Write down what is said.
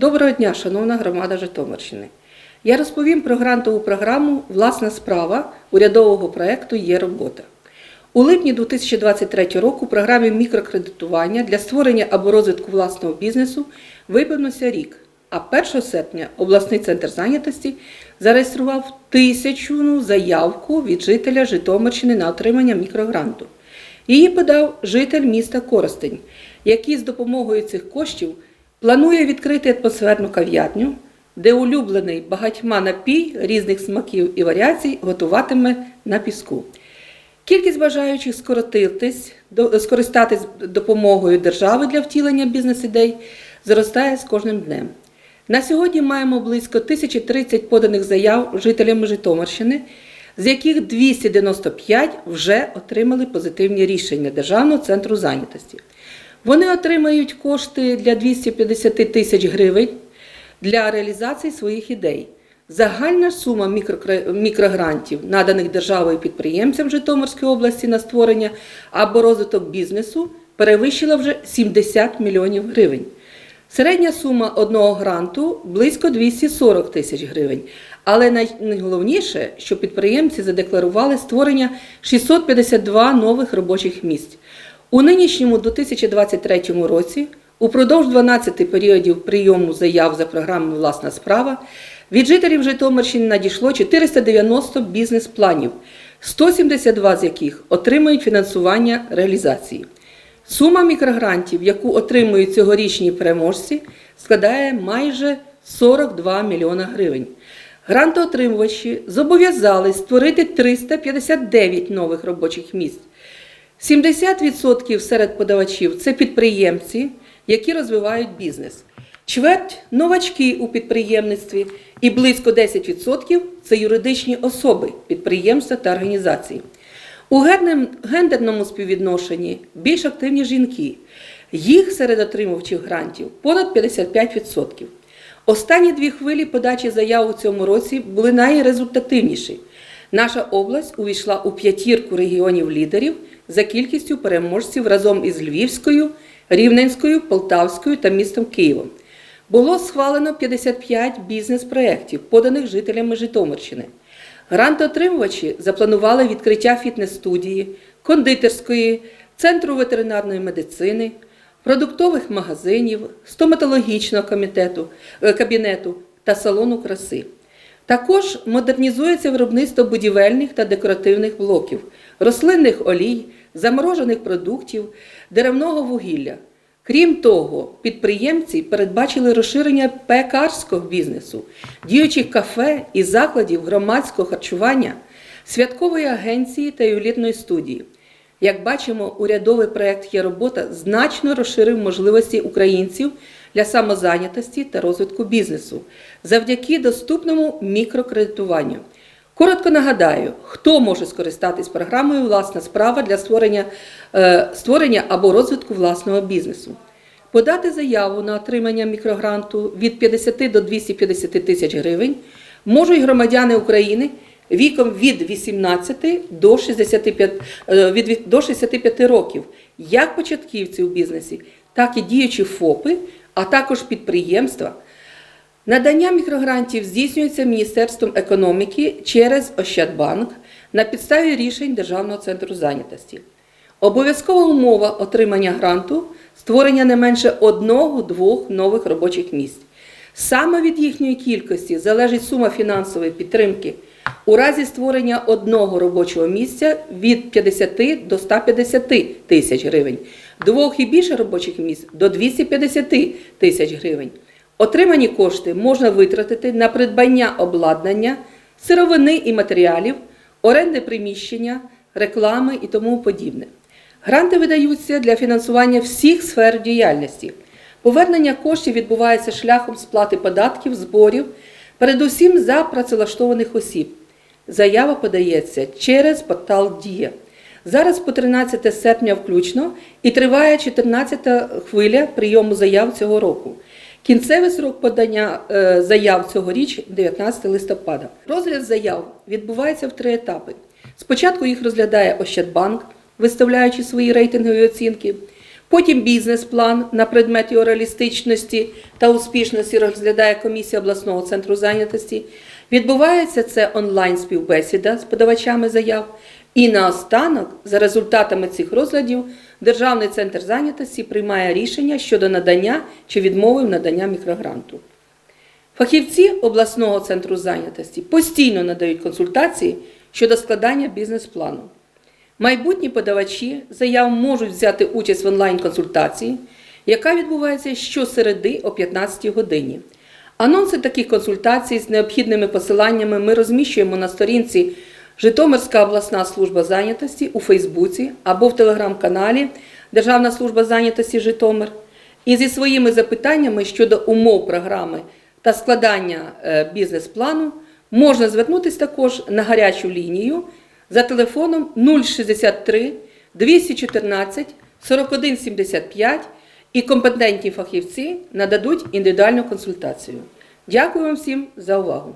Доброго дня, шановна громада Житомирщини. Я розповім про грантову програму Власна справа урядового проєкту Є робота. У липні 2023 року програмі мікрокредитування для створення або розвитку власного бізнесу виповнився рік. А 1 серпня обласний центр зайнятості зареєстрував тисячну заявку від жителя Житомирщини на отримання мікрогранту. Її подав житель міста Коростень, який з допомогою цих коштів планує відкрити атмосферну кав'ярню, де улюблений багатьма напій різних смаків і варіацій готуватиме на піску. Кількість бажаючих скоротитись, скористатись допомогою держави для втілення бізнес-ідей зростає з кожним днем. На сьогодні маємо близько 1030 поданих заяв жителями Житомирщини, з яких 295 вже отримали позитивні рішення Державного центру зайнятості. Вони отримають кошти для 250 тисяч гривень для реалізації своїх ідей. Загальна сума мікрогрантів, наданих державою підприємцям Житомирської області на створення або розвиток бізнесу, перевищила вже 70 мільйонів гривень. Середня сума одного гранту близько 240 тисяч гривень. Але найголовніше, що підприємці задекларували створення 652 нових робочих місць. У нинішньому 2023 році, упродовж 12 періодів прийому заяв за програмою Власна справа від жителів Житомирщини надійшло 490 бізнес-планів, 172 з яких отримають фінансування реалізації. Сума мікрогрантів, яку отримують цьогорічні переможці, складає майже 42 мільйона гривень. Грантоотримувачі зобов'язались створити 359 нових робочих місць. 70% серед подавачів це підприємці, які розвивають бізнес. Чверть новачки у підприємництві і близько 10% це юридичні особи, підприємства та організації. У гендерному співвідношенні більш активні жінки. Їх серед отримувачів грантів понад 55%. Останні дві хвилі подачі заяв у цьому році були найрезультативніші. Наша область увійшла у п'ятірку регіонів лідерів за кількістю переможців разом із Львівською, Рівненською, Полтавською та містом Києвом. Було схвалено 55 бізнес-проєктів, поданих жителями Житомирщини. Грантоотримувачі запланували відкриття фітнес-студії, кондитерської, центру ветеринарної медицини, продуктових магазинів, стоматологічного комітету, е, кабінету та салону краси. Також модернізується виробництво будівельних та декоративних блоків, рослинних олій, заморожених продуктів, деревного вугілля. Крім того, підприємці передбачили розширення пекарського бізнесу, діючих кафе і закладів громадського харчування, святкової агенції та ювелірної студії. Як бачимо, урядовий проєкт «Є робота» значно розширив можливості українців для самозайнятості та розвитку бізнесу завдяки доступному мікрокредитуванню. Коротко нагадаю, хто може скористатись програмою Власна справа для створення, е, створення або розвитку власного бізнесу. Подати заяву на отримання мікрогранту від 50 до 250 тисяч гривень можуть громадяни України віком від 18 до 65, е, від, до 65 років, як початківці у бізнесі, так і діючі ФОПи, а також підприємства. Надання мікрогрантів здійснюється Міністерством економіки через Ощадбанк на підставі рішень Державного центру зайнятості. Обов'язкова умова отримання гранту створення не менше одного-двох нових робочих місць. Саме від їхньої кількості залежить сума фінансової підтримки. У разі створення одного робочого місця від 50 до 150 тисяч гривень, двох і більше робочих місць до 250 тисяч гривень. Отримані кошти можна витратити на придбання обладнання, сировини і матеріалів, оренди приміщення, реклами і тому подібне. Гранти видаються для фінансування всіх сфер діяльності. Повернення коштів відбувається шляхом сплати податків, зборів, передусім за працевлаштованих осіб. Заява подається через портал Дія. Зараз по 13 серпня включно і триває 14 хвиля прийому заяв цього року. Кінцевий срок подання е, заяв цьогоріч 19 листопада. Розгляд заяв відбувається в три етапи. Спочатку їх розглядає Ощадбанк, виставляючи свої рейтингові оцінки. Потім бізнес-план на предмет його реалістичності та успішності розглядає комісія обласного центру зайнятості. Відбувається це онлайн співбесіда з подавачами заяв. І наостанок, за результатами цих розглядів, Державний центр зайнятості приймає рішення щодо надання чи відмови в надання мікрогранту. Фахівці обласного центру зайнятості постійно надають консультації щодо складання бізнес-плану. Майбутні подавачі заяв можуть взяти участь в онлайн-консультації, яка відбувається щосереди о 15 годині. Анонси таких консультацій з необхідними посиланнями ми розміщуємо на сторінці Житомирська обласна служба зайнятості у Фейсбуці або в телеграм-каналі Державна служба зайнятості Житомир. І зі своїми запитаннями щодо умов програми та складання е, бізнес-плану можна звернутися також на гарячу лінію за телефоном 063 214 4175 і компетентні фахівці нададуть індивідуальну консультацію. Дякую вам всім за увагу!